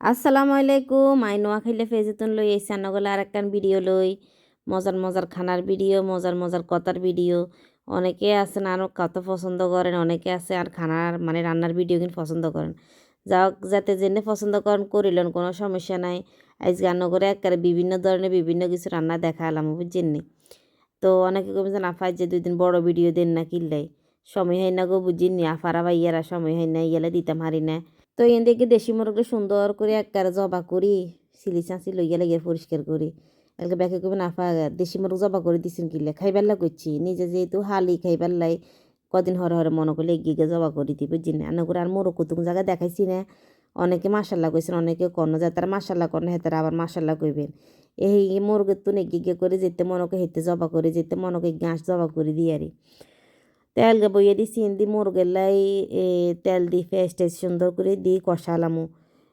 আসসালামু আলাইকুম। আই নোয়াখাইলে ফেজেতন লই এই সান্নগলা আর একখান ভিডিও লই। মজার মজার খানার ভিডিও, মজার মজার কথার ভিডিও। অনেকে আছেন আরও কত পছন্দ করেন, অনেকে আছে আর খানার মানে রান্নার ভিডিও কিন্তু পছন্দ করেন। যাও যাতে জেনে পছন্দ করেন, করিলেন কোনো সমস্যা নাই। আজ রান্না করে একবারে বিভিন্ন ধরনের বিভিন্ন কিছু রান্না দেখালাম বুঝছেন নি? তো অনেকে কমেছেন আফাই যে দুই দিন বড় ভিডিও দেন না কিনলাই সময় হয় না গো বুঝিনি আফারা ভাইয়ারা সময় হয় না, ইয়ালে দিতাম হারি না। তো এন দেখে দেশি মুরগটা সুন্দর করে একবারে জবা করি সিলি চাঁচি লইয়া লাগিয়ে পরিষ্কার করি। এলকে ব্যাকে কবে নাফা দেশি মুরগ জবা করে দিছেন কিলে খাইবার লা করছি নিজে যেহেতু হালি খাইবার লাই কদিন হরে হরে মনে করলে এগিয়ে জবা করে দিব বুঝিনি আনা করে আর মোরগ কুতুক জায়গা দেখাইছি না। অনেকে মাসাল্লা কইছেন, অনেকে কর্ণ যায় তারা মাসাল্লা কর্ণ হেতারা আবার মাসাল্লা কইবেন। এই মুরগের তো নেগিয়ে করে যেতে মনকে হেতে জবা করে, যেতে মনকে গাছ জবা করে দিয়ারি। তেল বইয়ে দিছি দি মুরগের লাই তেল দি, পেস্ট সুন্দর করে দি, কষালামু।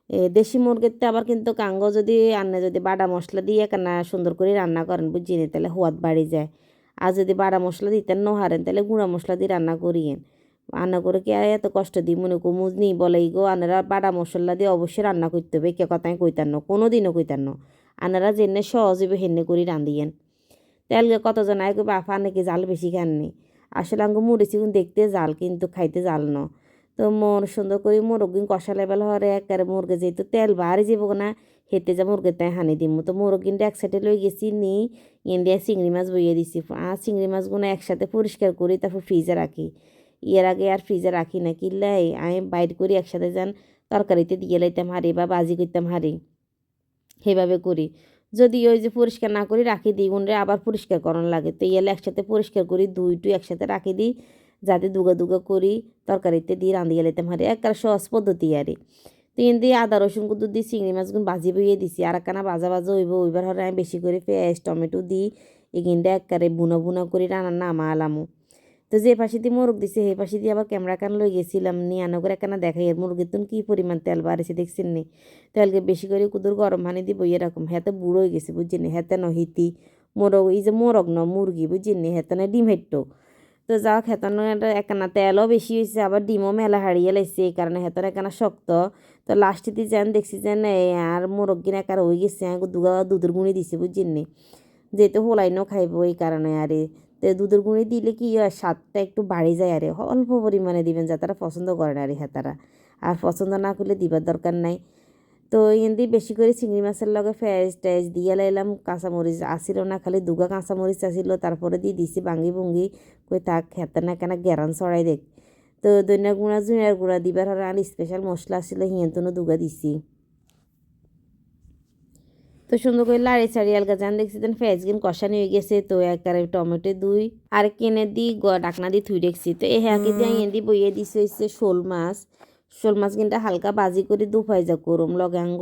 এ, দেশি মুরগির তো আবার কিন্তু কাঙ্গ যদি আন্নে যদি বাটা মশলা দিয়ে কেনা সুন্দর করে রান্না করেন বুঝি নি, তাহলে সোয়াদ বাড়ি যায়। আর যদি বাটা মশলা দিতেন নহারেন, তাহলে গুঁড়া মশলা দিয়ে রান্না করিয়েন। রান্না করে কি এত কষ্ট দিই, মনে কুমুজ নি বলে গো আনারা বাটা মশলা দিয়ে অবশ্যই রান্না করতে হবে কে কথায় কইতার না কোনো দিনও কইতান না। আনারা যেনে সহজ হবে হেনে করে রান্ধিয়েন তেলকে কতজন আয় কবে আফা নাকি জাল বেশি খাননি? আসলে আঙ্গ মুড়েছি দেখতে জাল, কিন্তু খাইতে জাল ন। তো মোর সুন্দর করে মোরগিন কষা লেবেল হরে একেবারে মুরগে যেহেতু তেল বাহারি যাব না, হেঁটে যা মুরগের তাই হানি দিম। তো মোরগিনটা এক সাইডে লই গেছি নি ইন্ডিয়া চিংড়ি মাছ বইয়ে দিছি। আর চিংড়ি মাছগুলো একসাথে পরিষ্কার করি, তারপর ফ্রিজে রাখি। ইয়ের আগে আর ফ্রিজে রাখি না কিনলাই আমি বাইর করি একসাথে যান, তরকারিতে দিয়ে লাইতাম হারি বা বাজি করতাম হারি সেভাবে করি। যদি ওই যে পরিষ্কার না করি রাখি দিই, উনরে আবার পরিষ্কার করানো লাগে। তো এলে একসাথে পরিষ্কার করি দুইটু একসাথে রাখি দিই, যাতে দুগা দুগা করি, তরকারিতে দিয়ে রাঁধি গেলাইতাম হারি একবার সহজ পদ্ধতি আরে তো এন দিয়ে আদা, রসুন কুদু দিই চিংড়ি মাছগুলো ভাজি বইয়ে দিছি, আর একখানা ভাজা ভাজা হইব, ওইবার হরে আমি বেশি করে পেঁয়াজ, টমেটো দিই এগিনটা একবারে বুনো বুনো করে রান্না নামা আলামো তো যে পাশে দিয়ে মোরগ দিছে, সেই পাশে দিয়ে আবার ক্যামেরা কান লই গেছিলাম। নিয়ে করে কেন দেখাই? আর মুরগির তুন কী পরিমাণ তেল বাড়েছে দেখছেন নি? তেলকে বেশি করে কুদুর গরম পানি দিব এরকম হেতে বুড়ো হয়ে গেছে, বুঝছেন হেতে ন হিতি, মোরগ, এই যে মোরগ ন মুরগি, বুঝছেন নি? হেতে না ডিম হেঁটো তো যাও হেতন একখানা তেলও বেশি হয়েছে, আবার ডিমও মেলা হারিয়ে লাগছে এই কারণে হেতন একখানা শক্ত। তো লাস্টে যেন দেখছি যেন আর মোরগ কিনা একার হয়ে গেছে দুধের গুঁড়ি দিছে, বুঝছেন নি? যেহেতু হোলাইনও খাইব, এই কারণে আরে তো দুধের গুঁড়ি দিলে কি হয় স্বাদটা একটু বাড়ি যায়। আরে, অল্প পরিমাণে দিবেন যা তারা পছন্দ করেন। আরে হ্যাঁ তারা। আর পছন্দ না করলে দিবার দরকার নাই। তো এমনি বেশি করে চিংড়ি মাছের লগে ফ্যাজ ট্যাজ দিয়ে লাইলাম, কাঁচামরিচ আসিল না, খালি দুগা কাঁচামরিচ আসিল তারপরে দিয়ে দিছি ভাঙ্গি ভুঙ্গি। কই তাক খেতে না কেন গেরান চড়াই দেখ। তো দৈন্যার গুঁড়া জুঁয়ার গুঁড়া দিবার আর স্পেশাল মশলা আসলে হিয়েন্তনো দুগা দিছি। তো সুন্দর করে লাড়ি চাড়ি আলগা যান দেখছি দেন ফেজগিন কষানি হয়ে গেছে তো একবারে টমেটো দুই আর কেনে দি ডাকনা দিয়ে থুই দেখছি তো এই হ্যাঁকে দিয়ে এনে দি বইয়ে দিছে হচ্ছে শোল মাছ। শোল মাছ কিন্তু হালকা বাজি করে দুফাই যা করম। লগে আঙ্গ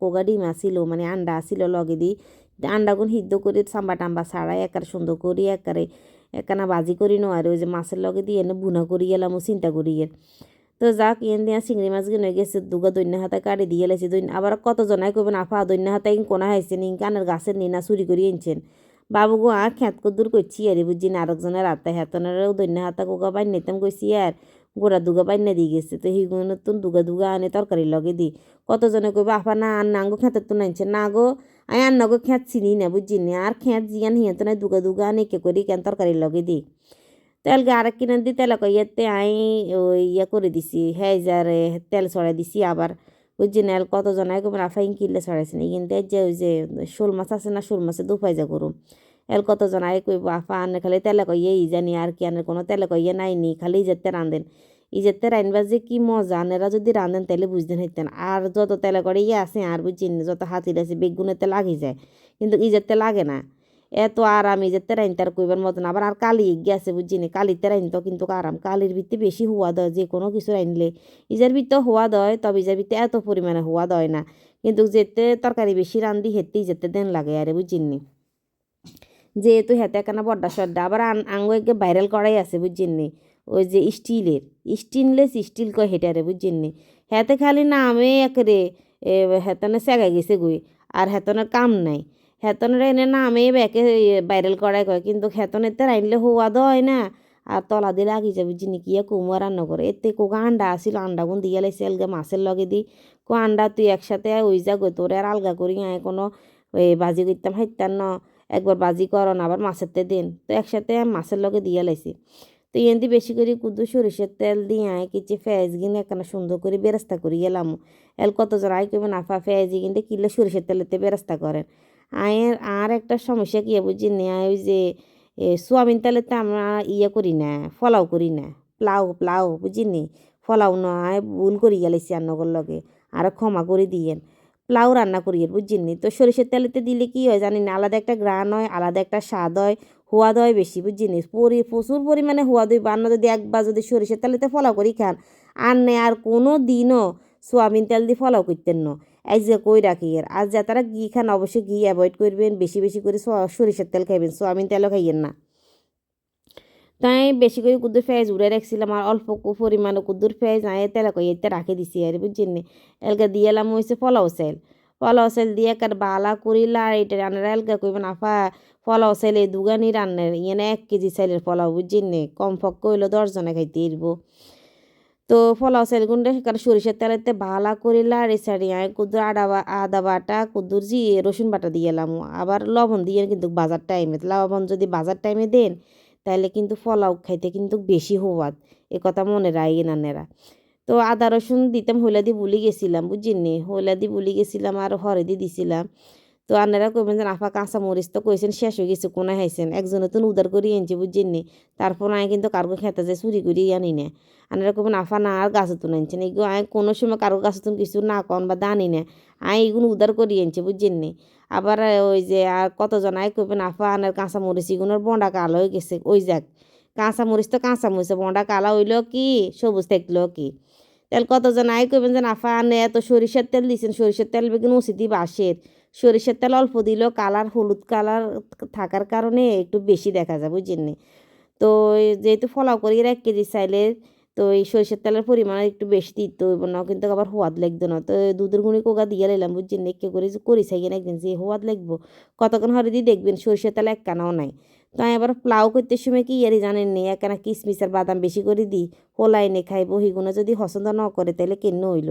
কোগা ডিম আসিল মানে আন্ডা আসিল লগে দি। আন্ডাগুন সিদ্ধ করে সাম্বা টাম্বা ছাড়াই একারে সুন্দর করি একারে একখানা বাজি করি নো আর ওই যে মাছের লগে দিয়ে এনে বুনা করি গেলাম চিন্তা করি তো যাক ইয়েন দিয়া চিংড়ি মাছ কিনে গেছে, দুগা দৈন্য হাতে কাটি দিয়ে লাইছে। দৈন্য আবার কত জনাই কইবেন আফা দৈন্য হাতে কোনা হাইছে নি কানের গাছের নিনা চুরি করে এনছেন বাবু গো আর খেত কদ্দুর করছি আরে বুঝছি না আরেকজনের রাতে হেতনেরও দৈন্য হাতা কোকা বাইন নিতাম কইছি আর, গোড়া দুগা বাইনা দিয়ে গেছে। তো হিগুন তো দুগা দুগা আনে তরকারি লগে দি। কতজনে কইবে, আফা না আর নাঙ্গো খেতে তো নাইছে না গো, আই আর নগো খেত চিনি না বুঝছি না, আর খেত জিয়ান হিয়াতে না দুগা দুগা আনে কে করি কেন তরকারি লগে দি। তেলকে আরেক কিনে দি তেল ইয়েতে আই ওই ইয়ে করে দিছি হেজারে তেল ছড়াই দিছি আবার ওই যে নেল কতজন আই কবেন আফাইন কিনলে ছড়াইছে না কিন্তু যে ওই যে শোল মাছ আছে না শোল মাছে দুপাই যা করুম এল কতজন আই কইব আফা আনে খালি তেলে কইয়ে ই জানি আর কি আনে কোনো তেলে কইয়ে নাই নি খালি ইজেতে রান্ধেন ইজেতে রাইনবা যে কি মজা আনেরা যদি রান্ধেন তাহলে বুঝতেন হইতেন আর যত তেলে করে ইয়ে আছে আর বুঝছেন যত হাতির আছে বেগুনেতে লাগি যায় কিন্তু ইজেতে লাগে না এত আরাম যে তেরাইন তার কইবার মতন আবার আর কালি গেছে বুঝছি না। কালি তেরাইন তো কিন্তু আরাম। কালির ভিত্তি বেশি হওয়া দেয়, যে কোনো কিছু আনলে ইজার ভিত্তে হওয়া দেয়, তবে ইজার ভিত্তে এত পরিমাণে হওয়া দেয় না। কিন্তু যেতে তরকারি বেশি রান্ধি হেতেই যেতে দেন লাগে আরে বুঝিনি যেহেতু হেতে কেন বড্ডা সড্ডা, আবার আঙ্গ একে ভাইরাল করাই আছে বুঝছেননি ওই যে স্টিলের। স্টিনলেস স্টিল কয় হেটারে বুঝছেননি হেতে খালি নামে একরে হেতনে সেগাই গেছে গুই আর হেতনের কাম নাই। হেতনের এনে নামে ব্যাকে ভাইরাল করাই কয়, কিন্তু হেতনের তো রাইনলে হওয়া হয় না। আর তলা দিলে আগি যাবে জিনি কিয়া কুমুয়া রান্না করে এতে কোকা আন্ডা আসিল আন্ডা গুন দিয়া লাইছে এলগে মাছের লগে দি কো আন্ডা তুই একসাথে ওই যা গো তোরে আর আলগা করি আয় কোনো ওই বাজি করতাম হাইতাম ন। একবার বাজি করন আবার মাছের তে দিন। তো একসাথে মাছের লগে দিয়া লাইছি তো এনদি বেশি করে কুদু সরিষার তেল দিয়ে আয় কিছু ফেজ গিনে এখানে সুন্দর করে বেরাস্তা করি গেলাম এল কতজন আয় কেমন আফা ফেজি কিনতে কিনলে সরিষার তেলেতে বেরাস্তা করেন আয়ের আর একটা সমস্যা কি বুঝি নে ওই যে সোয়াবিন তেলেতে আমরা ইয়ে করি না, ফলাও করি না প্লাউ প্লাউ বুঝিনি ফলাও নয় ভুল করি গেলেছি রান্নাগর লগে, আর ক্ষমা করে দিয়েন। প্লাউ রান্না করি বুঝিনি তো সরিষার তেলেতে দিলে কি হয় জানি না আলাদা একটা গ্রান হয়, আলাদা একটা স্বাদ হয় হয় বেশি বুঝিনি পরি, প্রচুর পরিমাণে হয় বান্ন যদি একবার যদি সরিষার তেলেতে ফলাও করি খান, আর নে আর কোনো দিনও সোয়াবিন তেল দিয়ে ফলাও করতেন না। এই যে কই রাখি আর আর যা তারা ঘি খান, অবশ্যই ঘি অ্যাভয়েড করবেন, বেশি বেশি করে সরিষার তেল খাইবেন সোয়াবিন তেলও খাইয়েন না। তাই বেশি করে কুদ্দুর পেঁয়াজ উড়ে রাখছিলাম আর অল্প পরিমাণে কুদ্দুর পেঁয়াজ আয় তেলে কই এতে রাখে দিছি আর, বুঝছেন এলকা দিয়ে এলাম হয়েছে পোলাও চাইল পোলাও চাইল দিয়ে কার বালা করিলা আর এটা রান্নার এলকা কইবেন, আফা, পোলাও চাইল এই দুগানি রান্নার ইয়ে এক কেজি চাইলের পোলাও, বুঝছেন কম ফক কইলো দশজনে খাইতে ইরব তো ফলাও চাইল গুন্ডে সেখানে সরিষার তেলেতে ভালা করিলা এছাড়ি আয় কুদ্দুর আদা আদা বাটা কুদ্দুর জি রসুন বাটা দিয়ে এলাম। আবার লবণ দিয়ে কিন্তু বাজার টাইমে, লবণ যদি বাজার টাইমে দেন তাহলে কিন্তু ফলাও খাইতে কিন্তু বেশি হওয়াত। এ কথা মনে রাখি নানেরা তো আদা, রসুন দিতাম হইলাদি বুলি গেছিলাম বুঝিনি হইলাদি বুলি গেছিলাম আর হরেদি দিছিলাম। তো আনারা কইবেন যে আফা কাঁচা মরিচ তো কইছেন, শেষ হয়ে গেছে কোনা খাইছেন একজনে তো উদার করে আনছে বুঝিনি তারপর আমি কিন্তু কারও খেতে যে চুরি করে আনি না। আনারা কইবেন আফা না, আর গাছ তুন আনছেন এগুলো আমি কোনো সময় কারও গাছ তুন কিছু না কন বা দানি না। আমি এগুলো উদার করে আনছে বুঝিনি আবার ওই যে, আর কতজন আয় কইবেন আফা আনার কাঁচা মরিচ এগুলোর বন্ডা কালো হয়ে গেছে, ওই যাক। কাঁচা মরিচ তো কাঁচা মরিচ, বন্ডা কালা হইল কি? সবুজ থাকল কি? তেল কতজন আয় কইবেন যে আফা আনে এত সরিষার তেল দিছেন, সরিষার তেল বেগুন ওষুধি বাসের সরিষার তেল অল্প দিলেও কালার হলুদ কালার থাকার কারণে একটু বেশি দেখা যায়, বুঝছেন তো যেহেতু ফলাও করি এক কেজি চাইলে, তো এই সরিষার তেলের পরিমাণ একটু বেশি দিতে না কিন্তু আবার হোয়াদ লাগতো না। তো দুধের গুঁড়ি কোকা দিয়ে লাইলাম, বুঝছেন একে করে যে করি চাই একদিন, যে হোয়াদ লাগবো। কতক্ষণ হরে দিয়ে দেখবেন সরিষার তেল এক কানাও নাই। তো আমি আবার প্লাউ করতে সময় কি ইয়ারি জানেন নি? একখানা কিশমিশ আর বাদাম বেশি করে দিই হোলাই নে খাইবো হিগুলো যদি পছন্দ না করে তাহলে কেন হইল?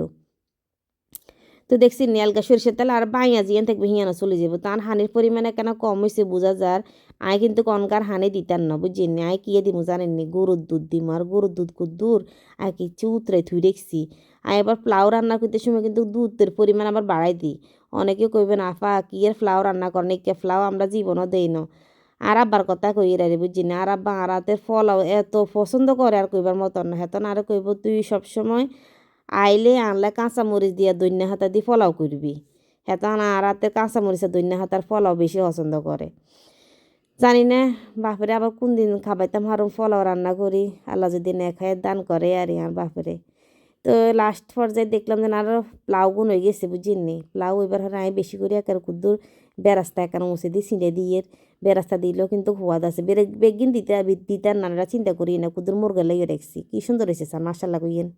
তো দেখছি নেলগা সরিষার তেল আর বাইয়া জিয়ান থাকবে, হিয়ানো চলে যাব তার হানির পরিমাণে কেন কম হয়েছে বোঝা যার। আই কিন্তু কনকার হানি দিতাম না বুঝছেন নি? আই কিয়ে দিমু জানেননি গরুর দুধ দিম, আর গরুর দুধ কুদ্দুর আর কিছু উতরাই থুই রেখছি। আই এবার প্লাউ রান্না করতে সময় কিন্তু দুধের পরিমাণ আবার বাড়াই দিই। অনেকে কইবেন, আফা, কি এর ফ্লাও রান্না করেন? কে ফ্লাও আমরা জীবনও দেই না। আর আব্বার কথা কই রে বুঝছি না? আর আব্বা আর হাতের ফলাও এত পছন্দ করে আর কইবার মতন না। হেতন আর কইব, তুই সবসময় আইলে আনলে কাঁচা মরিচ দিয়া দৈন্য হাতা দিয়ে ফলাও করবি। হেতন আর হাতে কাঁচা মরিচের দৈন্য হাতার ফলাও বেশি পছন্দ করে। জানি না, বাপরে আবার কোন দিন খাবাইতাম হারুম ফলাও রান্না করি। আল্লাহ যদি না খায় দান করে আর আর বাপরে। তো লাস্ট পর্যায়ে দেখলাম যে আরও প্লাউ গুণ হয়ে গেছে বুঝিনি প্লাউ এবার হরে আমি বেশি করে একের কুদ্দুর বেরাস্তা একার মুছে দিয়ে ছিঁড়ে দিয়ে বেরাস্তা দিলেও কিন্তু হুয়াদ আছে। বেরে বেগিন দিতে দিতে নানারা চিন্তা করি না, কুদ্দুর মুরগা লাগিয়ে রাখছি। কি সুন্দর হয়েছে স্যার মাসাল্লাহ কইয়েন।